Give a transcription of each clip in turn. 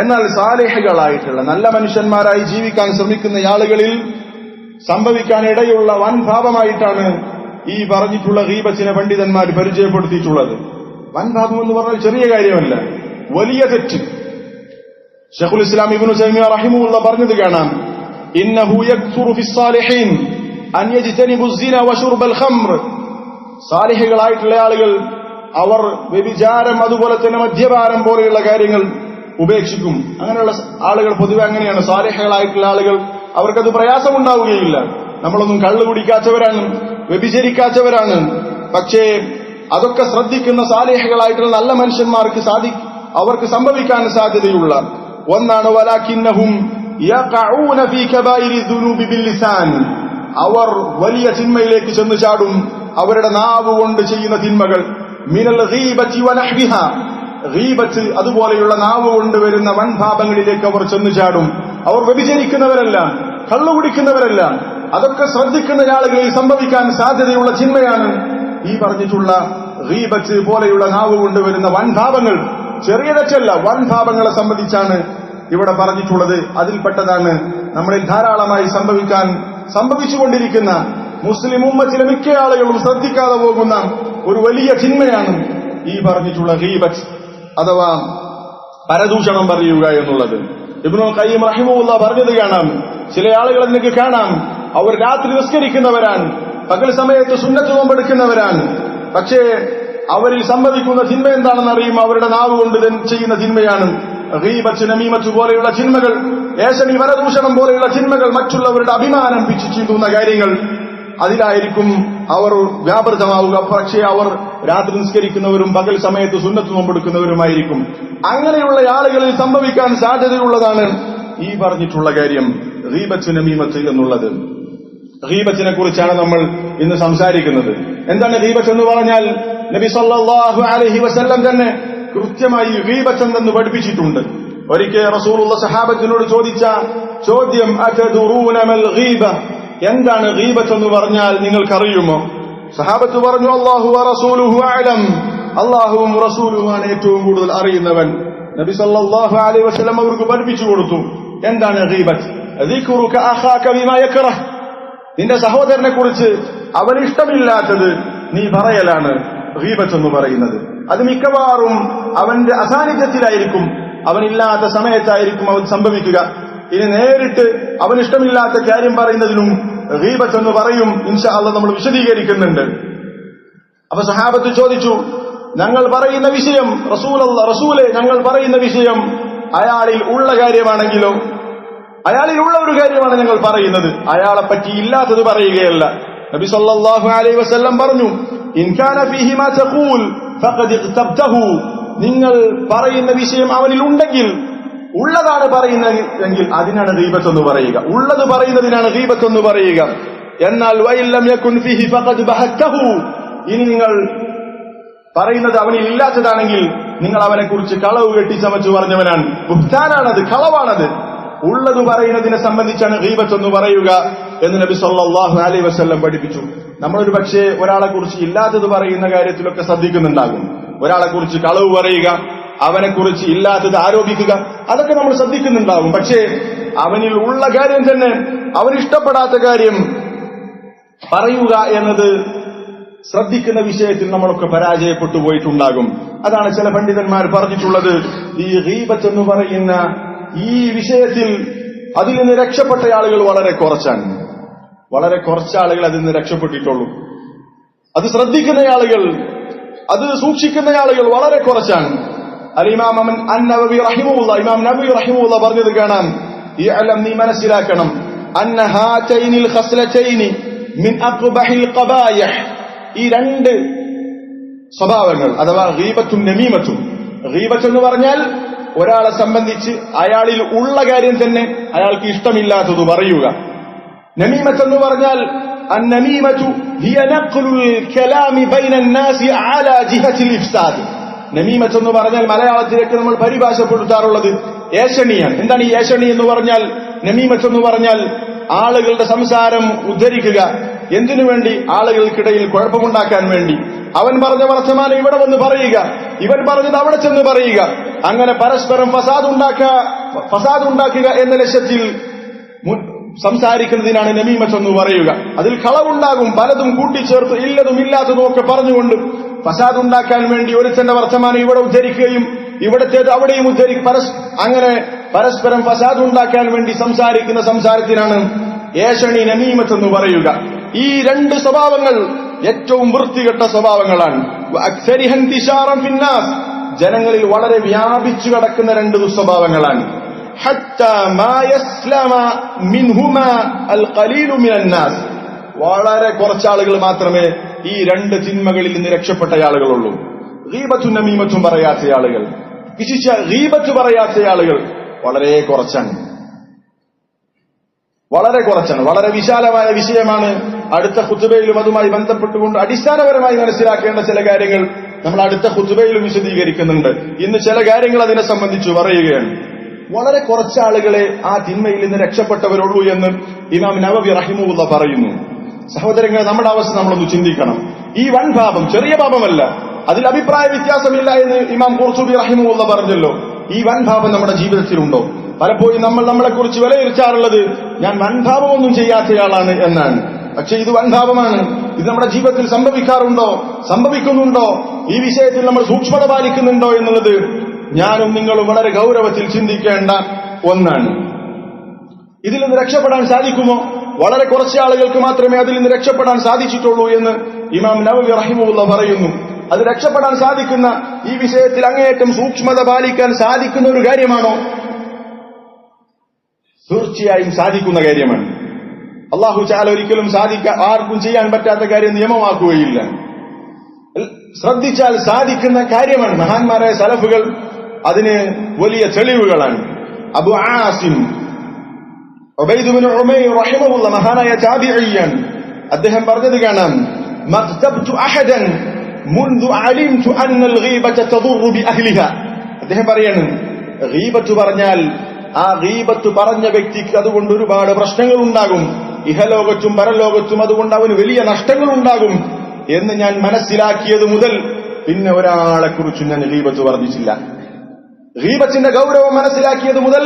എന്നാൽ സാലേഹികളായിട്ടുള്ള നല്ല മനുഷ്യന്മാരായി ജീവിക്കാൻ ശ്രമിക്കുന്ന ആളുകളിൽ സംഭവിക്കാൻ ഇടയുള്ള വൻ പാപമായിട്ടാണ് ഈ പറഞ്ഞിട്ടുള്ള ഗീബത്തിനെ പണ്ഡിതന്മാർ പരിചയപ്പെടുത്തിയിട്ടുള്ളത്. വൻ എന്ന് പറഞ്ഞാൽ ചെറിയ കാര്യമല്ല വലിയ തെറ്റ്. ഷെഖുൽ ഇസ്ലാം ഇബ്നു സൈമിയ റഹിമുള്ള പറഞ്ഞത് കാണാം. സാലിഹകളായിട്ടുള്ള ആളുകൾ അവർ വ്യഭിചാരം അതുപോലെ തന്നെ മദ്യപാനം പോലെയുള്ള കാര്യങ്ങൾ ഉപേക്ഷിക്കും. അങ്ങനെയുള്ള ആളുകൾ പൊതുവെ അങ്ങനെയാണ്. സാലിഹകളായിട്ടുള്ള ആളുകൾ അവർക്കത് പ്രയാസമുണ്ടാവുകയില്ല. നമ്മളൊന്നും കള്ളു കുടിക്കാത്തവരാണ് വ്യഭിചരിക്കാത്തവരാണ്. പക്ഷേ അതൊക്കെ ശ്രദ്ധിക്കുന്ന സാലേഹകളായിട്ടുള്ള നല്ല മനുഷ്യന്മാർക്ക് സാധി അവർക്ക് സംഭവിക്കാൻ സാധ്യതയുള്ള ഒന്നാണ് വലാഖിന്നഹും അവർ വലിയ തിന്മയിലേക്ക് ചെന്ന് ചാടും. അവരുടെ നാവ് കൊണ്ട് ചെയ്യുന്ന തിന്മകൾ മിനൽ ഗീബത്ത് അതുപോലെയുള്ള നാവ് കൊണ്ടുവരുന്ന വൻഭാപങ്ങളിലേക്ക് അവർ ചെന്നു ചാടും. അവർ വ്യഭിചരിക്കുന്നവരല്ല കള്ളുകുടിക്കുന്നവരല്ല അതൊക്കെ ശ്രദ്ധിക്കുന്ന ആളുകളിൽ സംഭവിക്കാൻ സാധ്യതയുള്ള ചിന്മയാണ് ഈ പറഞ്ഞിട്ടുള്ള ഗീബത്ത് പോലെയുള്ള നാവ് കൊണ്ടുവരുന്ന വൻഭാപങ്ങൾ. വൻപാപങ്ങൾ ചെറിയ തെറ്റല്ല വൻപാപങ്ങളെ സംബന്ധിച്ചാണ് ഇവിടെ പറഞ്ഞിട്ടുള്ളത്. അതിൽപ്പെട്ടതാണ് നമ്മളിൽ ധാരാളമായി സംഭവിക്കാൻ സംഭവിച്ചുകൊണ്ടിരിക്കുന്ന മുസ്ലിം ഉമ്മത്തിലെ മിക്ക ആളുകളും ശ്രദ്ധിക്കാതെ പോകുന്ന ഒരു വലിയ ചിന്മയാണ് ഈ പറഞ്ഞിട്ടുള്ള ഗീബത്ത്. അഥവാ പരദൂഷണം പറയുക എന്നുള്ളത്. ഇബ്നു കയ്യം റഹിമുള്ള പറഞ്ഞത് കാണാം. ചില ആളുകളെ നിങ്ങൾക്ക് കാണാം. അവർ രാത്രി നിസ്കരിക്കുന്നവരാണ്. പകൽ സമയത്ത് സുന്നത്ത് നോമ്പെടുക്കുന്നവരാണ്. പക്ഷേ അവരിൽ സംവദിക്കുന്ന തിന്മ എന്താണെന്ന് അറിയും അവരുടെ നാവ് കൊണ്ട് ചെയ്യുന്ന തിന്മയാണ്. റീമച്ച് നമീമച്ച് പോലെയുള്ള ചിന്മകൾ ഏശനി വരദൂഷണം പോലെയുള്ള ചിന്മകൾ മറ്റുള്ളവരുടെ അഭിമാനം പിച്ചു ചീന്തുന്ന കാര്യങ്ങൾ. അതിലായിരിക്കും അവർ വ്യാപൃതമാവുക. പക്ഷേ അവർ രാത്രി നിസ്കരിക്കുന്നവരും പകൽ സമയത്ത് സുന്നത്ത് നോമ്പെടുക്കുന്നവരുമായിരിക്കും. അങ്ങനെയുള്ള ആളുകളിൽ സംഭവിക്കാൻ സാധ്യതയുള്ളതാണ് ഈ പറഞ്ഞിട്ടുള്ള കാര്യം റീബച്ചിന് നമീമത്ത് എന്നുള്ളത്. ഗീബത്തിനെ കുറിച്ചാണ് നമ്മൾ ഇന്ന് സംസാരിക്കുന്നത്. എന്താണ് ഗീബത്ത് എന്ന് പറഞ്ഞാൽ നബി സല്ലാഹു അലഹി വസല്ലം തന്നെ കൃത്യമായി ഗീബത്ത് എന്തെന്ന് പഠിപ്പിച്ചിട്ടുണ്ട്. ഒരിക്കൽ റസൂലുള്ള സഹാബത്തിനോട് ചോദിച്ച ചോദ്യം എന്താണ് ഗീബത്ത് എന്ന് പറഞ്ഞാൽ നിങ്ങൾക്കറിയുമോ? സഹാബത്ത് പറഞ്ഞു അള്ളാഹു റസൂലുഹു ആലം അള്ളാഹുവും റസൂലുമാണ് ഏറ്റവും കൂടുതൽ അറിയുന്നവൻ. നബി സല്ലാഹു അലൈഹി വസ്ലം അവർക്ക് പഠിപ്പിച്ചു കൊടുത്തു. എന്താണ് നിന്റെ സഹോദരനെ കുറിച്ച് അവനിഷ്ടമില്ലാത്തത് നീ പറയലാണ് ഗീബത്ത് എന്ന് പറയുന്നത്. അത് മിക്കവാറും അവന്റെ അസാന്നിധ്യത്തിലായിരിക്കും. അവനില്ലാത്ത സമയത്തായിരിക്കും അവൻ സംഭവിക്കുക. ഇനി നേരിട്ട് അവനിഷ്ടമില്ലാത്ത കാര്യം പറയുന്നതിനും ഗീബത്ത് എന്ന് പറയും ഇൻഷാ അല്ല നമ്മൾ വിശദീകരിക്കുന്നുണ്ട്. അപ്പൊ സഹാബത്ത് ചോദിച്ചു ഞങ്ങൾ പറയുന്ന വിഷയം റസൂലല്ല റസൂലെ ഞങ്ങൾ പറയുന്ന വിഷയം അയാളിൽ ഉള്ള കാര്യമാണെങ്കിലോ? അയാളിൽ ഉള്ള ഒരു കാര്യമാണ് ഞങ്ങൾ പറയുന്നത്. അയാളെ പറ്റി ഇല്ലാത്തത് പറയുകയല്ല. നബി സല്ലല്ലാഹു അലൈഹി വസല്ലം പറഞ്ഞു ഇൻകാന ഫീഹി മാ തഖൂൽ ഫഖദ് നിങ്ങൾ പറയുന്ന വിഷയം അവനിൽ ഉണ്ടെങ്കിൽ ഉള്ളതാണ് പറയുന്നതെങ്കിൽ അതിനാണ് ദീപത്ത് എന്ന് പറയുക. ഉള്ളത് പറയുന്നതിനാണ് ദീപത്ത് എന്ന് പറയുക. എന്നാൽ ഇനി നിങ്ങൾ പറയുന്നത് അവനിൽ ഇല്ലാത്തതാണെങ്കിൽ നിങ്ങൾ അവനെ കുറിച്ച് കളവ് കെട്ടിച്ചമച്ചു പറഞ്ഞവനാണ്. ബുദ്ധാനാണത് കളവാണത്. ഉള്ളത് പറയുന്നതിനെ സംബന്ധിച്ചാണ് ഗീബത്ത് എന്ന് പറയുക എന്ന് നബി സല്ലാഹു അലൈ വസ്ല്ലം പഠിപ്പിച്ചു. നമ്മളൊരു പക്ഷേ ഒരാളെ കുറിച്ച് ഇല്ലാത്തത് പറയുന്ന കാര്യത്തിലൊക്കെ ശ്രദ്ധിക്കുന്നുണ്ടാകും. ഒരാളെ കുറിച്ച് കളവ് പറയുക അവനെ കുറിച്ച് ഇല്ലാത്തത് ആരോപിക്കുക? അതൊക്കെ നമ്മൾ ശ്രദ്ധിക്കുന്നുണ്ടാവും. പക്ഷേ അവനിൽ ഉള്ള കാര്യം തന്നെ അവനിഷ്ടപ്പെടാത്ത കാര്യം പറയുക എന്നത് ശ്രദ്ധിക്കുന്ന വിഷയത്തിൽ നമ്മളൊക്കെ പരാജയപ്പെട്ടു പോയിട്ടുണ്ടാകും. അതാണ് ചില പണ്ഡിതന്മാർ പറഞ്ഞിട്ടുള്ളത്. ഈ റീബത്ത് എന്ന് പറയുന്ന ഈ വിഷയത്തിൽ അതിൽ നിന്ന് രക്ഷപ്പെട്ട ആളുകൾ വളരെ കുറച്ചാണ്. വളരെ കുറച്ച് ആളുകൾ അതിൽ നിന്ന് രക്ഷപ്പെട്ടിട്ടുള്ളൂ. അത് ശ്രദ്ധിക്കുന്ന ആളുകൾ അത് സൂക്ഷിക്കുന്ന ആളുകൾ വളരെ കുറച്ചാണ്. അൽ ഇമാം അമൻ അന്നബി റഹിമുള്ള ഇമാം നബി റഹിമുള്ള പറഞ്ഞത് കാണാം ഈ അലം നീ മനസ്സിലാക്കണം അന്ന ഹാതൈനിൽ ഖസ്ലതൈനി മിൻ അഖ്ബഹിൽ ഖബായിഹ് ഈ രണ്ട് സ്വഭാവങ്ങൾ അഥവാ ഗീബത്തും നമീമത്തും ഗീബത്ത് എന്ന് പറഞ്ഞാൽ ഒരാളെ സംബന്ധിച്ച് അയാളിൽ ഉള്ള കാര്യം തന്നെ അയാൾക്ക് ഇഷ്ടമില്ലാത്തത് പറയുക നമീമത്ത് എന്ന് പറഞ്ഞാൽ النميمة هي نقل الكلام بين الناس على جهة الإفساد നമീമത്ത് എന്ന് പറഞ്ഞാൽ മലയാളത്തിലേക്ക് നമ്മൾ പരിഭാഷപ്പെടുത്താറുള്ളത് ഏഷണിയാണ്. എന്താണ് ഈ ഏഷണി എന്ന് പറഞ്ഞാൽ? നമീമത്ത് എന്ന് പറഞ്ഞാൽ ആളുകളുടെ സംസാരം ഉദ്ധരിക്കുക. എന്തിനു വേണ്ടി? ആളുകൾക്കിടയിൽ കുഴപ്പമുണ്ടാക്കാൻ വേണ്ടി. അവൻ പറഞ്ഞ വർത്തമാനം ഇവിടെ വന്ന് പറയുക. ഇവൻ പറഞ്ഞത് അവിടെ ചെന്ന് പറയുക. അങ്ങനെ പരസ്പരം ഫസാദ് ഉണ്ടാക്കുക ഫസാദ് ഉണ്ടാക്കുക എന്ന ലക്ഷ്യത്തിൽ സംസാരിക്കുന്നതിനാണ് നമീമത്ത് എന്ന് പറയുക. അതിൽ കളവുണ്ടാകും. പലതും കൂട്ടിച്ചേർത്ത് ഇല്ലതും ഇല്ലാത്തതും ഒക്കെ പറഞ്ഞുകൊണ്ട് ഫസാദ് ഉണ്ടാക്കാൻ വേണ്ടി ഒരുത്തന്റെ വർത്തമാനം ഇവിടെ ഉദ്ധരിക്കുകയും ഇവിടത്തേത് അവിടെയും ഉദ്ധരി പരസ് അങ്ങനെ പരസ്പരം ഫസാദ് ഉണ്ടാക്കാൻ വേണ്ടി സംസാരിക്കുന്ന സംസാരത്തിനാണ് ഏഷണി നമീമത്ത് എന്ന് പറയുക. ഈ രണ്ട് സ്വഭാവങ്ങൾ ഏറ്റവും വൃത്തികെട്ട സ്വഭാവങ്ങളാൻ ജനങ്ങളിൽ വളരെ വ്യാപിച്ചു കിടക്കുന്ന രണ്ട് ദുസ്വഭാവങ്ങളാണ്. വളരെ കുറച്ചാളുകൾ മാത്രമേ ഈ രണ്ട് തിന്മകളിൽ നിന്ന് രക്ഷപ്പെട്ട ആളുകളുള്ളൂ. റീബത്തും നമീമത്തും പറയാത്ത ആളുകൾ. വിശിച്ച റീബത്ത് പറയാത്ത ആളുകൾ വളരെ കുറച്ചാണ്. വളരെ കുറച്ചാണ്. വളരെ വിശാലമായ വിഷയമാണ് അടുത്ത കുത്തുബയിലും അതുമായി ബന്ധപ്പെട്ടുകൊണ്ട് അടിസ്ഥാനപരമായി മനസ്സിലാക്കേണ്ട ചില കാര്യങ്ങൾ നമ്മൾ അടുത്ത കുത്തുബയിലും വിശദീകരിക്കുന്നുണ്ട്. ഇന്ന് ചില കാര്യങ്ങൾ അതിനെ സംബന്ധിച്ച് പറയുകയാണ്. വളരെ കുറച്ച് ആളുകളെ ആ തിന്മയിൽ നിന്ന് രക്ഷപ്പെട്ടവരുള്ളൂ എന്ന് ഇമാം നവവി റഹിമുള്ള പറയുന്നു. സഹോദരങ്ങളെ നമ്മുടെ അവസ്ഥ നമ്മളൊന്ന് ചിന്തിക്കണം. ഈ വൻ പാപം ചെറിയ പാപമല്ല. അതിൽ അഭിപ്രായ വ്യത്യാസമില്ല എന്ന് ഇമാം കുർസുബി റഹിമുള്ള പറഞ്ഞല്ലോ. ഈ വൻ പാപം നമ്മുടെ ജീവിതത്തിലുണ്ടോ? പലപ്പോഴും നമ്മൾ നമ്മളെ കുറിച്ച് വിലയിരുത്താറുള്ളത് ഞാൻ വൻഭാവമൊന്നും ചെയ്യാത്തയാളാണ് എന്നാണ്. പക്ഷെ ഇത് വൻഭാവമാണ് ഇത് നമ്മുടെ ജീവിതത്തിൽ സംഭവിക്കാറുണ്ടോ? സംഭവിക്കുന്നുണ്ടോ? ഈ വിഷയത്തിൽ നമ്മൾ സൂക്ഷ്മത പാലിക്കുന്നുണ്ടോ എന്നുള്ളത് ഞാനും നിങ്ങളും വളരെ ഗൗരവത്തിൽ ചിന്തിക്കേണ്ട ഒന്നാണ്. ഇതിൽ നിന്ന് രക്ഷപ്പെടാൻ സാധിക്കുമോ? വളരെ കുറച്ച് ആളുകൾക്ക് മാത്രമേ അതിൽ നിന്ന് രക്ഷപ്പെടാൻ സാധിച്ചിട്ടുള്ളൂ എന്ന് ഇമാം നവവി റഹിമുള്ള പറയുന്നു. അത് രക്ഷപ്പെടാൻ സാധിക്കുന്ന ഈ വിഷയത്തിൽ അങ്ങേയറ്റം സൂക്ഷ്മത പാലിക്കാൻ സാധിക്കുന്ന ഒരു കാര്യമാണോ? തീർച്ചയായും സാധിക്കുന്ന കാര്യമാണ്. അള്ളാഹു ചാല ഒരിക്കലും സാധിക്ക ആർക്കും ചെയ്യാൻ പറ്റാത്ത കാര്യം നിയമമാക്കുകയില്ല. ശ്രദ്ധിച്ചാൽ സാധിക്കുന്ന കാര്യമാണ്. മഹാന്മാരായ സലഫുകൾ അതിന് വലിയ തെളിവുകളാണ്. അബു ആസിം ഒബൈദുബിൻ ഉമൈർ റഹിമഹുള്ള മഹാനായ ജാബിഅയ്യൻ അദ്ദേഹം പറഞ്ഞത് കാണാം അഹദൻ മുൻദു അലിംതു അന്നൽ ഗീബത തദുറു ബിഅഹ്ലിഹ. അദ്ദേഹം പറയാണ് ഗീബത്ത് പറഞ്ഞാൽ ആ ഗീബത്ത് പറഞ്ഞ വ്യക്തിക്ക് അതുകൊണ്ട് ഒരുപാട് പ്രശ്നങ്ങൾ ഉണ്ടാകും. ഇഹലോകത്തും പരലോകത്തും അതുകൊണ്ട് അവന് വലിയ നഷ്ടങ്ങൾ ഉണ്ടാകും. എന്ന് ഞാൻ മനസ്സിലാക്കിയത് മുതൽ പിന്നെ ഒരാളെ ഞാൻ ഗീബത്ത് വർദ്ധിച്ചില്ല ഗീബത്തിന്റെ ഗൗരവം മനസ്സിലാക്കിയത് മുതൽ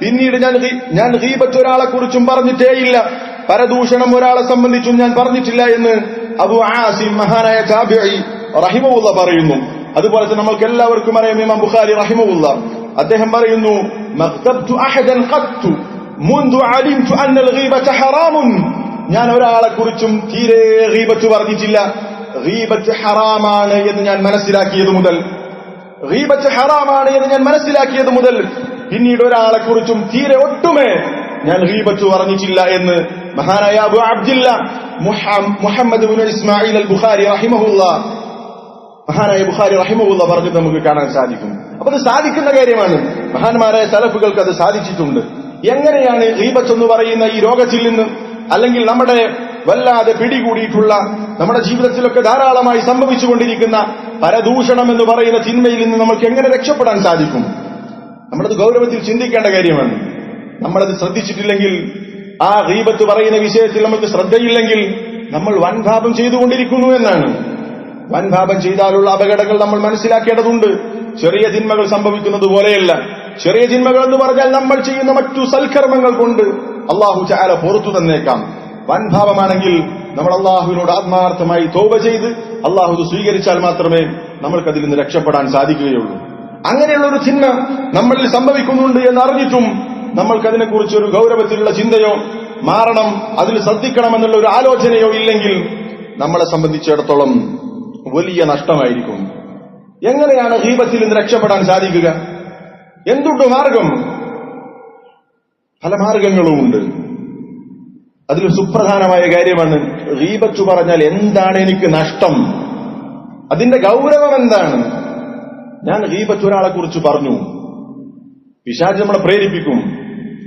പിന്നീട് ഞാൻ ഞാൻ ഹീബത്ത് ഒരാളെ കുറിച്ചും പറഞ്ഞിട്ടേയില്ല. പരദൂഷണം ഒരാളെ സംബന്ധിച്ചും ഞാൻ പറഞ്ഞിട്ടില്ല എന്ന് അബു ആസിം മഹാനായ താബിഈ റഹിമുള്ള പറയുന്നു. അതുപോലെ തന്നെ നമ്മൾക്ക് എല്ലാവർക്കും അറിയാം ഇമാം ബുഖാരി റഹിമുള്ള അദ്ദേഹം പറയുന്നു ഞാൻ ഒരാളെ കുറിച്ചും തീരെ ഗീബത്ത് പറഞ്ഞിട്ടില്ല. ഗീബത്ത് ഹറാമാണ് എന്ന് ഞാൻ മനസ്സിലാക്കിയത് മുതൽ. ഗീബത്ത് ഹറാമാണ് എന്ന് ഞാൻ മനസ്സിലാക്കിയത് മുതൽ. പിന്നീട് ഒരാളെ കുറിച്ചും തീരെ ഒട്ടുമേ ഞാൻ ഗീബത്ത് പറഞ്ഞിട്ടില്ല എന്ന് മഹാനായ Abu Abdillah Muhammad bin Ismail al Bukhari റഹിമഹുല്ല മഹാനായ ബുഖാരി റഹിമഹുല്ല പറഞ്ഞത് നമുക്ക് കാണാൻ സാധിക്കും. അപ്പൊ അത് സാധിക്കുന്ന കാര്യമാണ്. മഹാന്മാരായ സലഫുകൾക്ക് അത് സാധിച്ചിട്ടുണ്ട്. എങ്ങനെയാണ് ഹീബത്ത് എന്ന് പറയുന്ന ഈ രോഗത്തിൽ നിന്ന് അല്ലെങ്കിൽ നമ്മുടെ വല്ലാതെ പിടികൂടിയിട്ടുള്ള നമ്മുടെ ജീവിതത്തിലൊക്കെ ധാരാളമായി സംഭവിച്ചുകൊണ്ടിരിക്കുന്ന പരദൂഷണം എന്ന് പറയുന്ന തിന്മയിൽ നിന്ന് നമുക്ക് എങ്ങനെ രക്ഷപ്പെടാൻ സാധിക്കും? നമ്മളത് ഗൗരവത്തിൽ ചിന്തിക്കേണ്ട കാര്യമാണ്. നമ്മളത് ശ്രദ്ധിച്ചിട്ടില്ലെങ്കിൽ ആ ഗീബത്ത് പറയുന്ന വിഷയത്തിൽ നമുക്ക് ശ്രദ്ധയില്ലെങ്കിൽ നമ്മൾ വൻഭാപം ചെയ്തുകൊണ്ടിരിക്കുന്നു എന്നാണ്. വൻഭാപം ചെയ്താലുള്ള അപകടങ്ങൾ നമ്മൾ മനസ്സിലാക്കേണ്ടതുണ്ട്. ചെറിയ തിന്മകൾ സംഭവിക്കുന്നത് പോലെയല്ല. ചെറിയ തിന്മകൾ എന്ന് പറഞ്ഞാൽ നമ്മൾ ചെയ്യുന്ന മറ്റു സൽക്കർമ്മങ്ങൾ കൊണ്ട് അള്ളാഹു ചാല പുറത്തു തന്നേക്കാം. വൻഭാവമാണെങ്കിൽ നമ്മൾ അള്ളാഹുവിനോട് ആത്മാർത്ഥമായി തോപ ചെയ്ത് അള്ളാഹു സ്വീകരിച്ചാൽ മാത്രമേ നമ്മൾക്കതിൽ നിന്ന് രക്ഷപ്പെടാൻ സാധിക്കുകയുള്ളൂ. അങ്ങനെയുള്ള ഒരു ചിഹ്ന നമ്മളിൽ സംഭവിക്കുന്നുണ്ട് എന്ന് അറിഞ്ഞിട്ടും നമ്മൾക്കതിനെക്കുറിച്ച് ഒരു ഗൗരവത്തിലുള്ള ചിന്തയോ മാറണം അതിൽ ശ്രദ്ധിക്കണമെന്നുള്ള ഒരു ആലോചനയോ ഇല്ലെങ്കിൽ നമ്മളെ സംബന്ധിച്ചിടത്തോളം വലിയ നഷ്ടമായിരിക്കും. എങ്ങനെയാണ് ഹീബത്തിൽ നിന്ന് രക്ഷപ്പെടാൻ സാധിക്കുക? എന്തുണ്ട് മാർഗം? പല മാർഗങ്ങളുമുണ്ട്. അതിൽ സുപ്രധാനമായ കാര്യമാണ് റീബത്ത് പറഞ്ഞാൽ എന്താണ് എനിക്ക് നഷ്ടം? അതിന്റെ ഗൗരവം എന്താണ്? ഞാൻ ഹീബത്ത് ഒരാളെ കുറിച്ച് പറഞ്ഞു. പിശാജ് നമ്മളെ പ്രേരിപ്പിക്കും.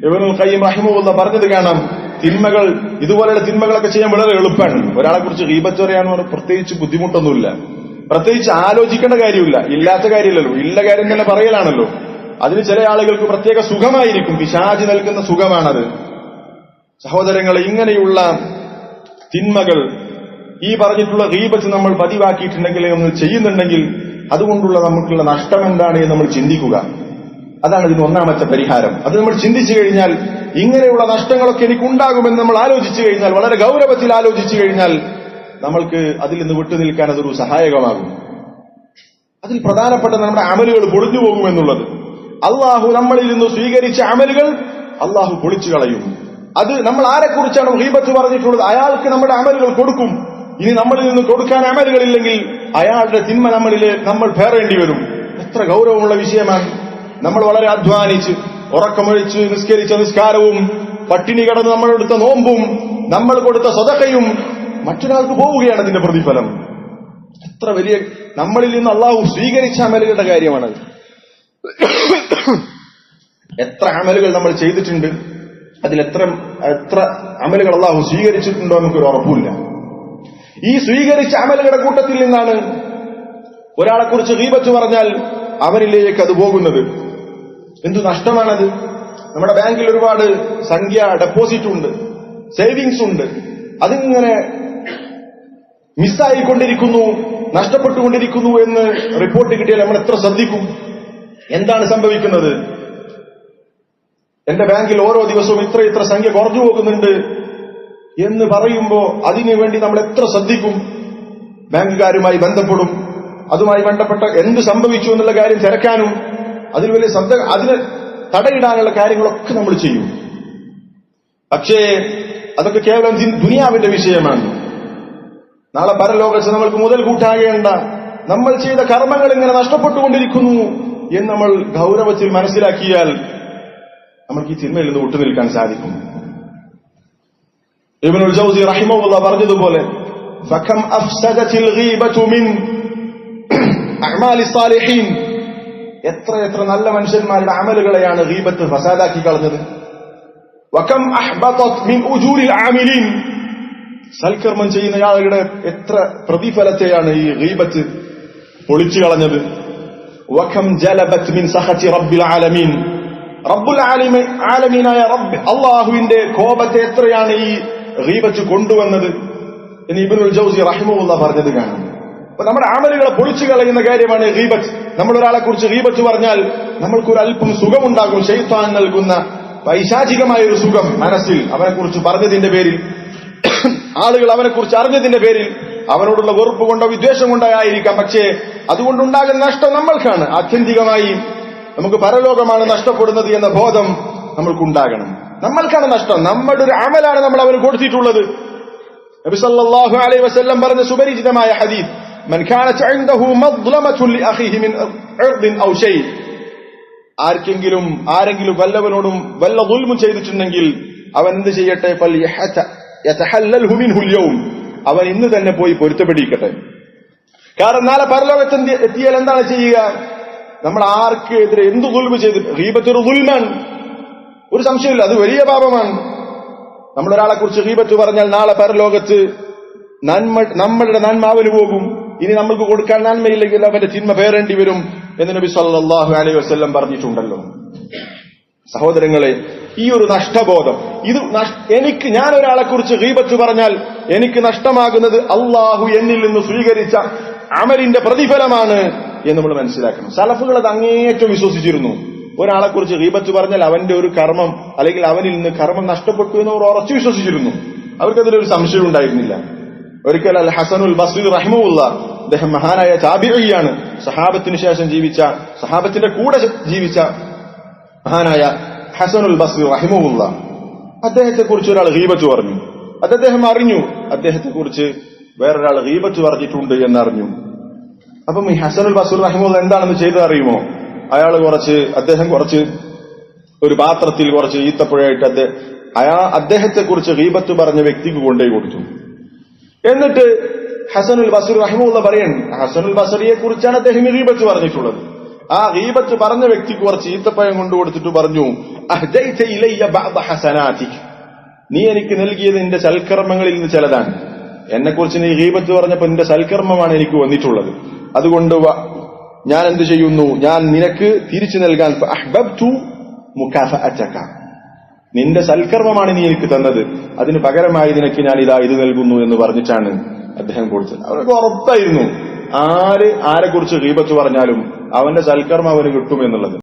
ഇവനുൽ ഖയ്യിം റഹിമുള്ള പറഞ്ഞത് കാണാം. തിന്മകൾ ഇതുപോലെയുള്ള തിന്മകളൊക്കെ ചെയ്യാൻ വളരെ എളുപ്പമാണ് ഒരാളെ കുറിച്ച് ഹീബത്ത് പറയാന്ന് പ്രത്യേകിച്ച് ബുദ്ധിമുട്ടൊന്നുമില്ല. പ്രത്യേകിച്ച് ആലോചിക്കേണ്ട കാര്യമില്ല. ഇല്ലാത്ത കാര്യമില്ലല്ലോ. ഇല്ല കാര്യം തന്നെ പറയലാണല്ലോ. അതിന് ചില ആളുകൾക്ക് പ്രത്യേക സുഖമായിരിക്കും. പിശാജ് നൽകുന്ന സുഖമാണത്. സഹോദരങ്ങളെ ഇങ്ങനെയുള്ള തിന്മകൾ ഈ പറഞ്ഞിട്ടുള്ള ഗീബത്ത് നമ്മൾ പതിവാക്കിയിട്ടുണ്ടെങ്കിൽ ഒന്ന് ചെയ്യുന്നുണ്ടെങ്കിൽ അതുകൊണ്ടുള്ള നമുക്കുള്ള നഷ്ടം എന്താണ് എന്ന് നമ്മൾ ചിന്തിക്കുക. അതാണ് ഇതിന് ഒന്നാമത്തെ പരിഹാരം. അത് നമ്മൾ ചിന്തിച്ചു കഴിഞ്ഞാൽ ഇങ്ങനെയുള്ള നഷ്ടങ്ങളൊക്കെ എനിക്കുണ്ടാകുമെന്ന് നമ്മൾ ആലോചിച്ചു കഴിഞ്ഞാൽ വളരെ ഗൗരവത്തിൽ ആലോചിച്ചു കഴിഞ്ഞാൽ നമ്മൾക്ക് അതിൽ നിന്ന് വിട്ടുനിൽക്കാൻ അതൊരു സഹായകമാകും. അതിൽ പ്രധാനപ്പെട്ട നമ്മുടെ അമലുകൾ പൊളിഞ്ഞു പോകുമെന്നുള്ളത് അള്ളാഹു നമ്മളിൽ നിന്ന് സ്വീകരിച്ച അമലുകൾ അള്ളാഹു പൊളിച്ചു കളയും. അത് നമ്മൾ ആരെക്കുറിച്ചാണ് ഹീബത്ത് പറഞ്ഞിട്ടുള്ളത്? അയാൾക്ക് നമ്മുടെ അമലുകൾ കൊടുക്കും. ഇനി നമ്മളിൽ നിന്ന് കൊടുക്കാൻ അമലുകളില്ലെങ്കിൽ അയാളുടെ തിന്മ നമ്മളിൽ നമ്മൾ പേറേണ്ടി വരും. എത്ര ഗൗരവമുള്ള വിഷയമാണ്. നമ്മൾ വളരെ അധ്വാനിച്ച് ഉറക്കമൊഴിച്ച് നിസ്കരിച്ച നിസ്കാരവും പട്ടിണി കിടന്ന് നമ്മൾ എടുത്ത നോമ്പും നമ്മൾ കൊടുത്ത സ്വതക്കയും മറ്റൊരാൾക്ക് പോവുകയാണ് അതിന്റെ പ്രതിഫലം. എത്ര വലിയ നമ്മളിൽ നിന്ന് അള്ളാഹു സ്വീകരിച്ച അമലുകളുടെ കാര്യമാണത് എത്ര അമലുകൾ നമ്മൾ ചെയ്തിട്ടുണ്ട് അതിൽ എത്ര എത്ര അമലുകൾ അള്ളാഹു സ്വീകരിച്ചിട്ടുണ്ടോ നമുക്കൊരു ഉറപ്പില്ല ഈ സ്വീകരിച്ച അമലുകളുടെ കൂട്ടത്തിൽ നിന്നാണ് ഒരാളെ കുറിച്ച് റീബത്ത് പറഞ്ഞാൽ അവനിലേക്ക് അത് പോകുന്നത്. എന്തു നഷ്ടമാണത്? നമ്മുടെ ബാങ്കിൽ ഒരുപാട് സംഖ്യ ഡെപ്പോസിറ്റ് ഉണ്ട് സേവിങ്സ് ഉണ്ട്. അതിങ്ങനെ മിസ്സായിക്കൊണ്ടിരിക്കുന്നു നഷ്ടപ്പെട്ടുകൊണ്ടിരിക്കുന്നു എന്ന് റിപ്പോർട്ട് കിട്ടിയാൽ നമ്മൾ എത്ര ശ്രദ്ധിക്കും? എന്താണ് സംഭവിക്കുന്നത്? എന്റെ ബാങ്കിൽ ഓരോ ദിവസവും ഇത്ര ഇത്ര സംഖ്യ കുറഞ്ഞു പോകുന്നുണ്ട്. എന്ന് പറയുമ്പോൾ അതിനുവേണ്ടി നമ്മൾ എത്ര ശ്രദ്ധിക്കും? ബാങ്കുകാരുമായി ബന്ധപ്പെടും. അതുമായി ബന്ധപ്പെട്ട എന്ത് സംഭവിച്ചു എന്നുള്ള കാര്യം തിരക്കാനും അതിൽ വലിയ ശ്രദ്ധ അതിന് തടയിടാനുള്ള കാര്യങ്ങളൊക്കെ നമ്മൾ ചെയ്യും. പക്ഷേ അതൊക്കെ കേവലം ദുനിയാവിന്റെ വിഷയമാണ്. നാളെ പരലോകത്ത് നമ്മൾക്ക് മുതൽ കൂട്ടാകേണ്ട നമ്മൾ ചെയ്ത കർമ്മങ്ങൾ ഇങ്ങനെ നഷ്ടപ്പെട്ടുകൊണ്ടിരിക്കുന്നു എന്ന് നമ്മൾ ഗൗരവത്തിൽ മനസ്സിലാക്കിയാൽ നമുക്ക് ഈ തിന്മയിൽ നിന്ന് വിട്ടുനിൽക്കാൻ സാധിക്കും. ഇബ്നുൽ ജൗസി റഹിമുള്ള പറഞ്ഞതുപോലെ ഫകം അഫ്സദത്തിൽ ഗീബതു മിൻ അഅ്മാലി സാലിഹീൻ. എത്ര എത്ര നല്ല മനുഷ്യന്മാരുടെ അമലുകളെയാണ് ഗീബത്ത് ഫസാദാക്കി കളഞ്ഞത്. വകം അഹ്ബതത് മിൻ ഉജൂരിൽ ആമിലീൻ സൽക്കർമ്മം ചെയ്യുന്ന ആളുകളുടെ എത്ര പ്രതിഫലത്തെയാണ് ഈ ഗീബത്ത് പൊളിച്ചു കളഞ്ഞത്. വഖം ജലബത് മിൻ സഹതി റബ്ബിൽ ആലമീൻ. റബ്ബുൽ ആലിമി ആലമീനായ റബ്ബ് അള്ളാഹുവിന്റെ കോപത്തെ എത്രയാണ് ഈ ഗീബത്ത് കൊണ്ടുവന്നത് എന്ന് ഇബ്നുൽ ജൗസി റഹിമുള്ള പറഞ്ഞത് കാണാം. അപ്പൊ നമ്മുടെ ആമലുകളെ പൊളിച്ചു കളയുന്ന കാര്യമാണ് ഗീബത്ത്. നമ്മൾ ഒരാളെ കുറിച്ച് ഗീബത്ത് പറഞ്ഞാൽ നമ്മൾക്കൊരു അല്പം സുഖമുണ്ടാകും. ശൈത്താൻ നൽകുന്ന പൈശാചികമായ ഒരു സുഖം മനസ്സിൽ അവനെ കുറിച്ച് പറഞ്ഞതിന്റെ പേരിൽ. ആളുകൾ അവനെ കുറിച്ച് അറിഞ്ഞതിന്റെ പേരിൽ അവനോടുള്ള വെറുപ്പ് കൊണ്ടോ വിദ്വേഷം കൊണ്ടോ ആയിരിക്കാം. പക്ഷേ അതുകൊണ്ടുണ്ടാകുന്ന നഷ്ടം നമ്മൾക്കാണ്. ആത്യന്തികമായി നമുക്ക് പരലോകമാണ് നഷ്ടപ്പെടുന്നത് എന്ന ബോധം നമ്മൾക്കുണ്ടാകണം. നമ്മൾക്കാണ് നഷ്ടം. നമ്മുടെ ഒരു അമലാണ് നമ്മൾ അവന് കൊടുത്തിട്ടുള്ളത്. നബി സല്ലല്ലാഹു അലൈഹി വസല്ലം പറഞ്ഞ സുപരിചിതമായ ഹദീസ് ആർക്കെങ്കിലും ആരെങ്കിലും വല്ലവനോടും വല്ല ദുൽമും ചെയ്തിട്ടുണ്ടെങ്കിൽ അവൻ എന്ത് ചെയ്യട്ടെ? അവൻ ഇന്ന് തന്നെ പോയി പൊരുത്തപ്പെടിക്കട്ടെ കാരണം നാളെ പരലോകത്ത് എത്തിയാൽ എന്താണ് ചെയ്യുക? നമ്മൾ ആർക്ക് എതിരെ എന്ത് ദുൽമ് ചെയ്ത് ഹീബത്തൊരു ദുൽമാണ്. ഒരു സംശയമില്ല അത് വലിയ പാപമാണ്. നമ്മൾ ഒരാളെ കുറിച്ച് ഗീബത്ത് പറഞ്ഞാൽ നാളെ പരലോകത്ത് നന്മ നമ്മളുടെ നന്മാവൽ പോകും. ഇനി നമ്മൾക്ക് കൊടുക്കാൻ നന്മയില്ലെങ്കിൽ അവന്റെ തിന്മ പേരേണ്ടി വരും എന്ന് നബി സല്ലാഹു അലൈഹി വസല്ലം പറഞ്ഞിട്ടുണ്ടല്ലോ. സഹോദരങ്ങളെ ഈ ഒരു നഷ്ടബോധം ഇത് എനിക്ക് ഞാൻ ഒരാളെ കുറിച്ച് ഗീബത്ത് പറഞ്ഞാൽ എനിക്ക് നഷ്ടമാകുന്നത് അള്ളാഹു എന്നിൽ നിന്ന് സ്വീകരിച്ച അമലിന്റെ പ്രതിഫലമാണ് എന്ന് നമ്മൾ മനസ്സിലാക്കണം. സലഫുകൾ അത് അങ്ങേയറ്റം വിശ്വസിച്ചിരുന്നു. ഒരാളെ കുറിച്ച് ഗീബത്ത് പറഞ്ഞാൽ അവന്റെ ഒരു കർമ്മം അല്ലെങ്കിൽ അവനിൽ നിന്ന് കർമ്മം നഷ്ടപ്പെട്ടു എന്ന് അവർ ഉറച്ചു വിശ്വസിച്ചിരുന്നു. അവർക്കതിലൊരു സംശയം ഉണ്ടായിരുന്നില്ല. ഒരിക്കൽ അൽ ഹസനുൽ ബസ്രി റഹ്മുല്ല അദ്ദേഹം മഹാനായ ചാബിയാണ് സഹാബത്തിന് ശേഷം ജീവിച്ച സഹാബത്തിന്റെ കൂടെ ജീവിച്ച മഹാനായ ഹസനുൽ ബസ്രി റഹിമുല്ല അദ്ദേഹത്തെ കുറിച്ച് ഒരാൾ ഹീബത്ത് പറഞ്ഞു. അത് അദ്ദേഹം അറിഞ്ഞു. അദ്ദേഹത്തെ കുറിച്ച് വേറൊരാൾ ഹീബത്ത് പറഞ്ഞിട്ടുണ്ട് എന്നറിഞ്ഞു. അപ്പം ഈ ഹസനുൽ ബസ്രി റഹിമുല്ല എന്താണെന്ന് ചെയ്തത് അറിയുമോ അയാൾ കുറച്ച് അദ്ദേഹം കുറച്ച് ഒരു പാത്രത്തിൽ കുറച്ച് ഈത്തപ്പുഴയായിട്ട് അദ്ദേഹം അയാ അദ്ദേഹത്തെ കുറിച്ച് ഗീബത്ത് പറഞ്ഞ വ്യക്തിക്ക് കൊണ്ടുപോയി കൊടുത്തു. എന്നിട്ട് ഹസനുൽ ബസുർ റഹിമുള്ള പറയുന്നു ഹസനുൽ ബസറിയെ കുറിച്ചാണ് അദ്ദേഹം ഈ ഗീബത്ത് പറഞ്ഞിട്ടുള്ളത്. ആ ഗീബത്ത് പറഞ്ഞ വ്യക്തിക്ക് കുറച്ച് ഈത്തപ്പഴം കൊണ്ടു കൊടുത്തിട്ട് പറഞ്ഞു "അഹ്ദൈത ഇലയ്യ ബഅദ ഹസനാതിക്." നീ എനിക്ക് നൽകിയത് എന്റെ സൽക്കർമ്മങ്ങളിൽ നിന്ന് ചിലതാണ്. എന്നെ കുറിച്ച് നീ ഗീബത്ത് പറഞ്ഞപ്പോ എന്റെ സൽക്കർമ്മമാണ് എനിക്ക് വന്നിട്ടുള്ളത്. അതുകൊണ്ട് ഞാൻ എന്ത് ചെയ്യുന്നു? ഞാൻ നിനക്ക് തിരിച്ചു നൽകാൻ അച്ചക്ക നിന്റെ സൽക്കർമ്മമാണ് നീ എനിക്ക് തന്നത്. അതിന് പകരമായി നിനക്ക് ഞാൻ ഇതാ ഇത് നൽകുന്നു എന്ന് പറഞ്ഞിട്ടാണ് അദ്ദേഹം കൊടുത്തത്. അവർക്ക് ഉറപ്പായിരുന്നു. ആര് ആരെക്കുറിച്ച് ഗീബത്ത് പറഞ്ഞാലും അവന്റെ സൽക്കർമ്മം അവന് കിട്ടും എന്നുള്ളത്